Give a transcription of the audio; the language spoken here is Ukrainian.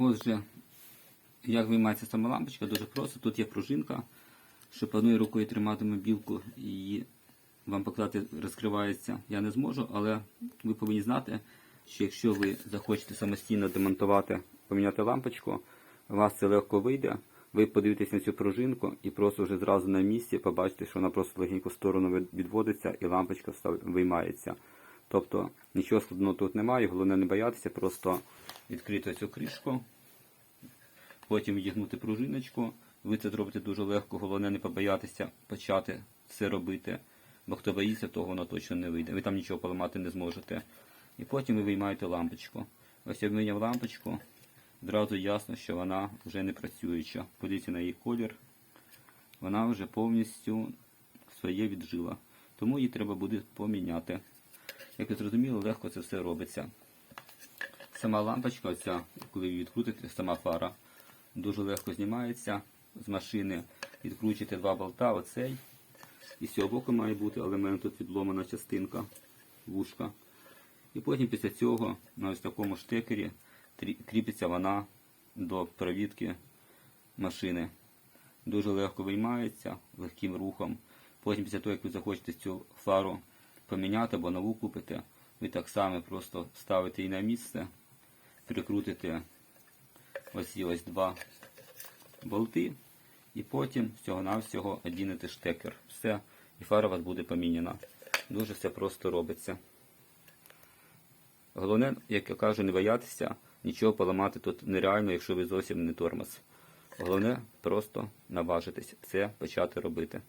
Отже, як виймається сама лампочка, дуже просто. Тут є пружинка, що одною рукою триматиме білку і вам показати розкривається. Я не зможу, але ви повинні знати, що якщо ви захочете самостійно демонтувати, поміняти лампочку, у вас це легко вийде. Ви подивитесь на цю пружинку і просто вже зразу на місці побачите, що вона просто легенько в сторону відводиться і лампочка виймається. Тобто нічого складного тут немає, головне не боятися, просто відкрити цю кришку, потім відігнути пружиночку. Ви це зробите дуже легко, головне не побоятися почати це робити, бо хто боїться, того воно точно не вийде. Ви там нічого поламати не зможете. І потім ви виймаєте лампочку. Ось я вийняв лампочку, одразу ясно, що вона вже не працююча. Подивіться на її колір. Вона вже повністю своє віджила. Тому її треба буде поміняти. Як ви зрозуміли, легко це все робиться. Сама лампочка, оця, коли ви відкрутите, сама фара, дуже легко знімається з машини. Відкручуєте два болта, оцей. І з цього боку має бути, але в мене тут відломана частинка вушка. І потім після цього на ось такому штекері кріпиться вона до провідки машини. Дуже легко виймається легким рухом. Потім після того, як ви захочете цю фару поміняти або нову купите, ви так само просто ставите її на місце, прикрутите ось ці ось два болти, і потім всього-навсього одінете штекер. Все, і фара у вас буде поміняна. Дуже все просто робиться. Головне, як я кажу, не боятися, нічого поламати тут нереально, якщо ви зовсім не тормоз. Головне просто наважитись це почати робити.